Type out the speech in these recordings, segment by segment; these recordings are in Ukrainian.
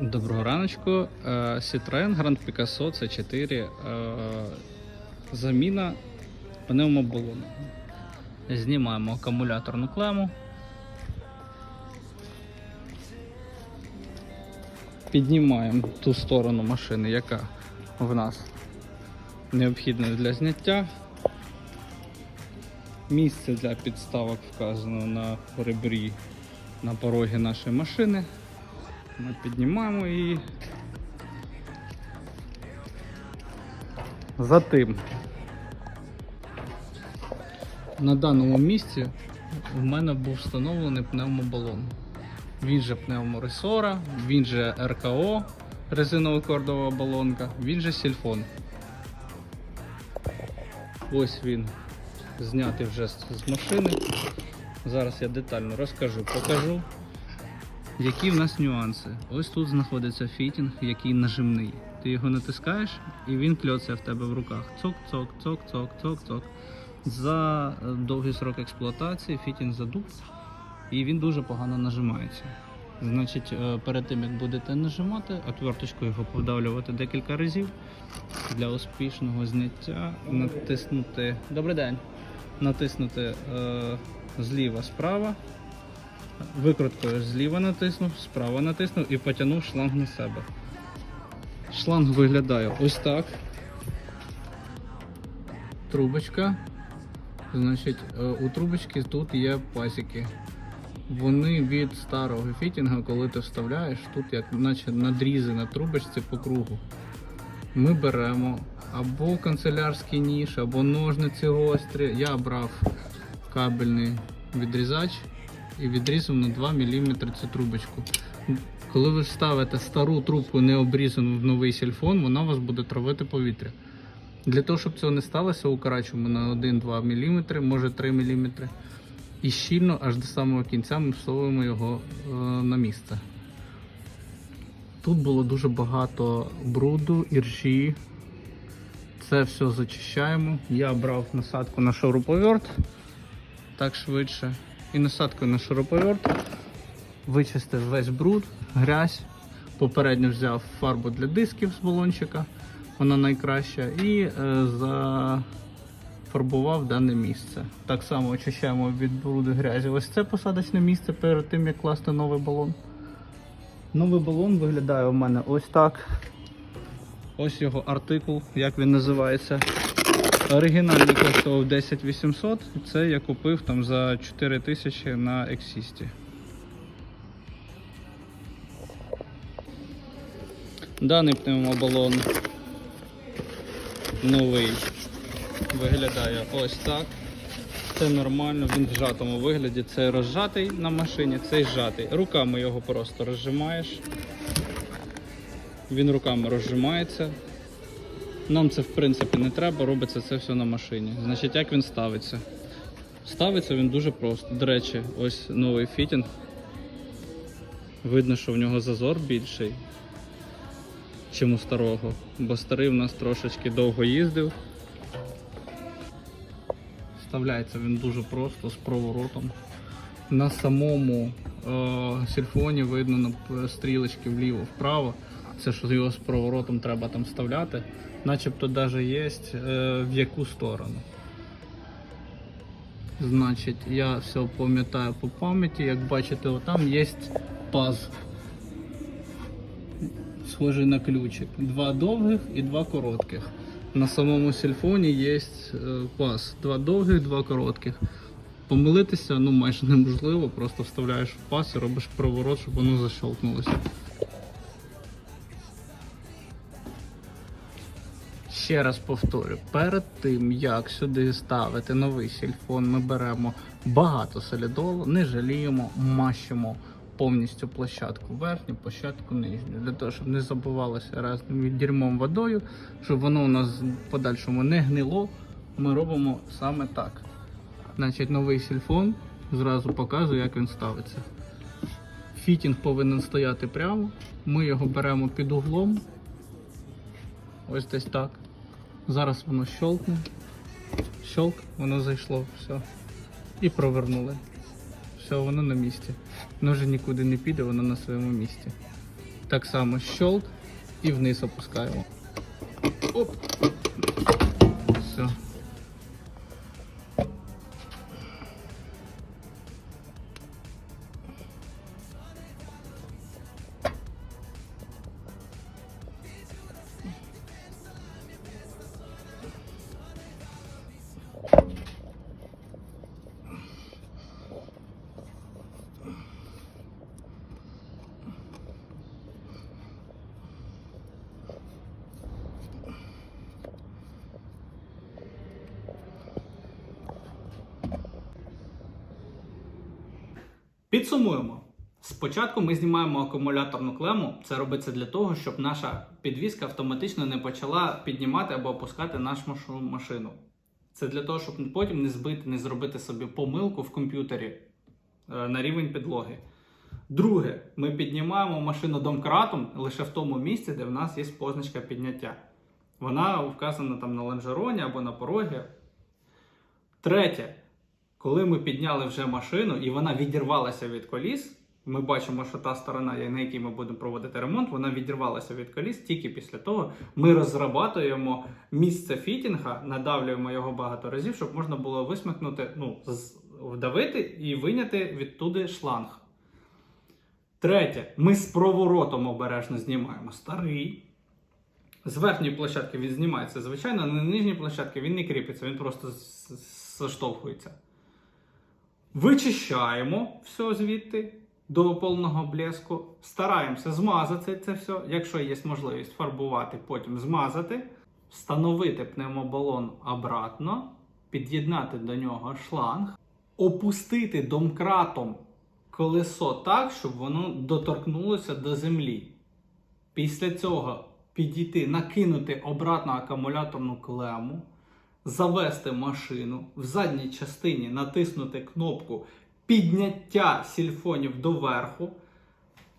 Доброго раночку. Е, Citroen Grand Picasso C4. е, Заміна пневмобалону. Знімаємо акумуляторну клему. Піднімаємо ту сторону машини, яка в нас необхідна для зняття. Місце для підставок вказано на ребрі на порогі нашої машини. Ми піднімаємо її. Затим на даному місці в мене був встановлений пневмобалон. Він же пневморесора, він же РКО, резинова кордова балонка, він же сільфон. Ось він знятий вже з машини. Зараз я детально розкажу, покажу. Які в нас нюанси? Ось тут знаходиться фітінг, який нажимний. Ти його натискаєш і він кльоться в тебе в руках. Цок, цок, цок, цок, цок, цок. За е, довгий срок експлуатації фітінг задуб і він дуже погано нажимається. Значить, е, перед тим як будете нажимати, отверточкою його повдавлювати декілька разів для успішного зняття, натиснути. Добрий день! Натиснути е, зліва справа. Викруткою зліва натиснув, справа натиснув і потягнув шланг на себе. Шланг виглядає ось так. Трубочка. Значить, е, у трубочки тут є пасіки. Вони від старого фітінга, коли ти вставляєш, тут як наче надрізи на трубочці по кругу. Ми беремо або канцелярський ніж, або ножниці гострі. Я брав кабельний відрізач і відрізав на 2 мм цю трубочку. Коли ви ставите стару трубку не обрізану в новий сільфон, вона у вас буде травити повітря. Для того, щоб цього не сталося, укорачуємо на 1-2 мм, може 3 мм. І щільно аж до самого кінця ми всовуємо його е, на місце. Тут було дуже багато бруду, іржі. Це все зачищаємо. Я брав насадку на шуруповерт так швидше. І насадкою на шуруповерт вичистив весь бруд, грязь. Попередньо взяв фарбу для дисків з балончика, вона найкраща, і е, зафарбував дане місце. Так само очищаємо від бруду грязі. Ось це посадочне місце перед тим, як класти новий балон. Новий балон виглядає у мене ось так. Ось його артикул, як він називається. Оригінальний коштував 10 800, це я купив там за 4 тисячі на Ексісті. Даний пневмобалон новий виглядає ось так. Це нормально, він в зжатому вигляді. Це розжатий на машині, цей зжатий. Руками його просто розжимаєш. Він руками розжимається. Нам це в принципі не треба, робиться це все на машині. Значить, як він ставиться? Ставиться він дуже просто. До речі, ось новий фітінг. Видно, що в нього зазор більший, чим у старого. Бо старий в нас трошечки довго їздив. Вставляється він дуже просто з проворотом. На самому е, сільфоні видно на стрілочки вліво-вправо. Це що його з проворотом треба там вставляти. Начебто навіть є е, в яку сторону. Значить, я все пам'ятаю по пам'яті, як бачите, там є паз. Схожий на ключик. Два довгих і два коротких. На самому сельфоні є е, паз. Два довгих, два коротких. Помилитися ну майже неможливо, просто вставляєш в паз і робиш проворот, щоб воно защелкнулося. Ще раз повторю, перед тим як сюди ставити новий сільфон, ми беремо багато солідолу, не жаліємо, мащимо повністю площадку верхню, площадку нижню, для того, щоб не забивалося разним дерьмом водою, щоб воно у нас в подальшому не гнило. Ми робимо саме так. Значить, новий сільфон зразу показую, як він ставиться. Фітінг повинен стояти прямо. Ми його беремо під углом. Ось десь так. Зараз воно щолкне. Щолк, воно зайшло, все. І провернули. Все, воно на місці. Воно нікуди не піде, воно на своєму місці. Так само щолк і вниз опускаємо. Оп. Все. Підсумуємо. Спочатку ми знімаємо акумуляторну клему. Це робиться для того, щоб наша підвіска автоматично не почала піднімати або опускати нашу машину. Це для того, щоб потім не збити, не зробити собі помилку в комп'ютері е, на рівень підлоги. Друге, ми піднімаємо машину домкратом лише в тому місці, де в нас є позначка підняття. Вона вказана там на лонжероні або на порогі. Третє, коли ми підняли вже машину і вона відірвалася від коліс, ми бачимо, що та сторона, на якій ми будемо проводити ремонт, вона відірвалася від коліс тільки після того. Ми розрабатуємо місце фітінга, надавлюємо його багато разів, щоб можна було висмикнути, ну, вдавити і виняти відтуди шланг. Третє, ми з проворотом обережно знімаємо старий. З верхньої площадки він знімається, звичайно, на нижній площадці він не кріпиться, він просто з- з- заштовхується. Вичищаємо все звідти до повного блеску. Стараємося змазати це все, якщо є можливість фарбувати, потім змазати, встановити пневмобалон обратно, під'єднати до нього шланг, опустити домкратом колесо так, щоб воно доторкнулося до землі. Після цього підійти, накинути обратно акумуляторну клему, завести машину, в задній частині натиснути кнопку підняття сільфонів доверху.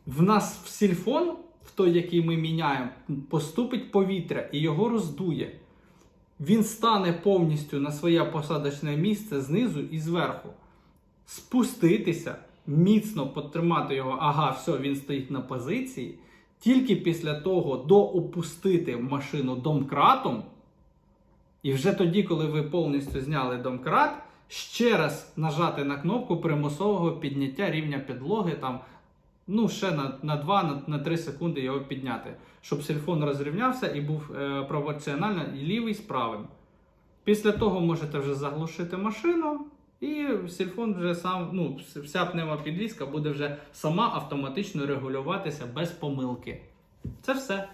В нас в сільфон, в той, який ми міняємо, поступить повітря і його роздує. Він стане повністю на своє посадочне місце знизу і зверху. Спуститися, міцно потримати його, ага, все, він стоїть на позиції. Тільки після того доопустити машину домкратом. І вже тоді, коли ви повністю зняли домкрат, ще раз нажати на кнопку примусового підняття рівня підлоги, там, ну, ще на, на 2 на, на 3 секунди його підняти, щоб сельфон розрівнявся і був е, пропорціонально і лівий з правим. Після того можете вже заглушити машину, і сельфон вже сам, ну, вся пневмопідвізка буде вже сама автоматично регулюватися без помилки. Це все.